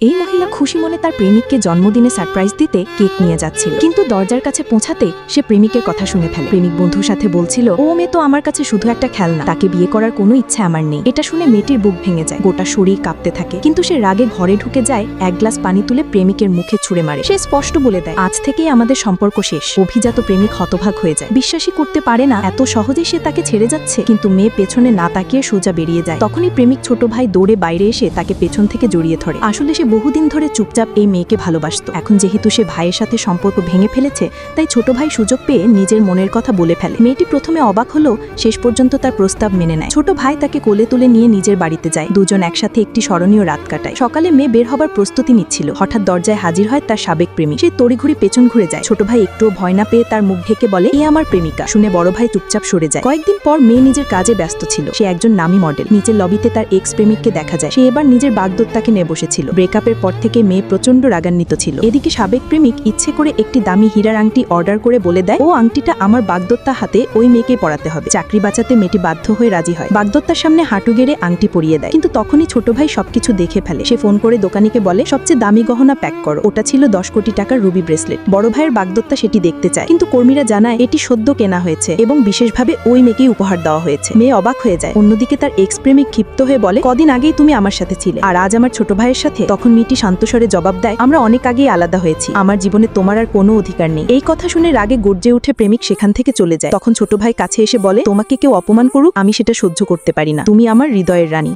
এই মহিলা খুশি মনে তার প্রেমিককে জন্মদিনে সারপ্রাইজ দিতে কেক নিয়ে যাচ্ছিল। কিন্তু দরজার কাছে পৌঁছাতে সে প্রেমিকের কথা শুনে ফেলে। প্রেমিক বন্ধুর সাথে বলছিল, ও মেয়ে তো আমার কাছে শুধু একটা খেলনা। তাকে বিয়ে করার কোনো ইচ্ছে আমার নেই। এটা শুনে মেয়েটির বুক ভেঙে যায়। গোটা শরীর কাঁপতে থাকে। কিন্তু সে রাগে ঘরে ঢুকে যায়, এক গ্লাস পানি তুলে প্রেমিকের মুখে ছুঁড়ে মারে। সে স্পষ্ট বলে দেয়, আজ থেকেই আমাদের সম্পর্ক শেষ। অভিজাত প্রেমিক হতভাগ হয়ে যায়। বিশ্বাসই করতে পারে না, এত সহজেই সে তাকে ছেড়ে যাচ্ছে। কিন্তু মেয়ে পেছনে না তাকিয়ে সোজা বেরিয়ে যায়। তখনই প্রেমিক ছোট ভাই দৌড়ে বাইরে এসে তাকে পেছন থেকে জড়িয়ে ধরে। আসলে সে বহুদিন ধরে চুপচাপ এই মেয়েকে ভালোবাসত। এখন যেহেতু সে ভাইয়ের সাথে সম্পর্ক ভেঙে ফেলেছে, তাই ছোট ভাই সুযোগ পেয়ে নিজের মনের কথা বলে ফেলে। মেয়েটি প্রথমে অবাক হলো শেষ পর্যন্ত তার প্রস্তাব মেনে নেয়। ছোট ভাই তাকে কোলে তুলে নিয়ে নিজের বাড়িতে যায়। দুজন একসাথে একটি স্মরণীয় রাত কাটায়। সকালে মেয়ে বের হবার প্রস্তুতি নিচ্ছিল। হঠাৎ দরজায় হাজির হয় তার সাবেক প্রেমিক সে তড়িঘড়ি পেছন ঘুরে যায়। ছোট ভাই একটুও ভয় না পেয়ে তার মুখ ঢেকে বলে, এ আমার প্রেমিকা। শুনে বড় ভাই চুপচাপ সরে যায়। কয়েকদিন পর মেয়ে নিজের কাজে ব্যস্ত ছিল। সে একজন নামী মডেল। নিচের লবিতে তার এক্স প্রেমিককে দেখা যায়। সে এবার নিজের বাগদত্তাকে নিয়ে বসেছিল। ব্রেকআপের পর থেকে মেয়ে প্রচণ্ড রাগান্বিত ছিল। এদিকে সাবেক প্রেমিক ইচ্ছে করে একটি দামি হীরার আংটি অর্ডার করে বলে দেয়, ও আংটিটা আমার বাগদত্তা হাতে ওই মেয়েকে পড়াতে হবে। চাকরি বাঁচাতে মেয়েটি বাধ্য হয়ে রাজি হয়। বাগদত্তার সামনে হাঁটু গেড়ে আংটি পরিয়ে দেয়। কিন্তু তখনই ছোট ভাই সবকিছু দেখে ফেলে। সে ফোন করে দোকানিকে বলে, সবচেয়ে দামি গহনা প্যাক করো। ওটা ছিল দশ কোটি টাকার রুবি ব্রেসলেট। বড় ভাইয়ের বাগদত্তা সেটি দেখতে চায়। কিন্তু কর্মীরা জানায়, এটি সদ্য কেনা হয়েছে এবং বিশেষভাবে ওই মেয়েকেই উপহার দেওয়া হয়েছে। মেয়ে অবাক হয়ে যায়। অন্যদিকে তার এক্স প্রেমিক ক্ষিপ্ত হয়ে বলে, কদিন আগেই তুমি আমার সাথে ছিলে। আর আজ আমার ছোট ভাইয়ের সাথে তখন মেয়েটি শান্তস্বরে জবাব দেয়, আমরা অনেক আগেই আলাদা হয়েছি। আমার জীবনে তোমার আর কোনো অধিকার নেই। এই কথা শুনে রাগে গর্জে উঠে প্রেমিক সেখান থেকে চলে যায়। তখন ছোট ভাই কাছে এসে বলে, তোমাকে কেউ অপমান করুক, আমি সেটা সহ্য করতে পারি না। তুমি আমার হৃদয়ের রানী।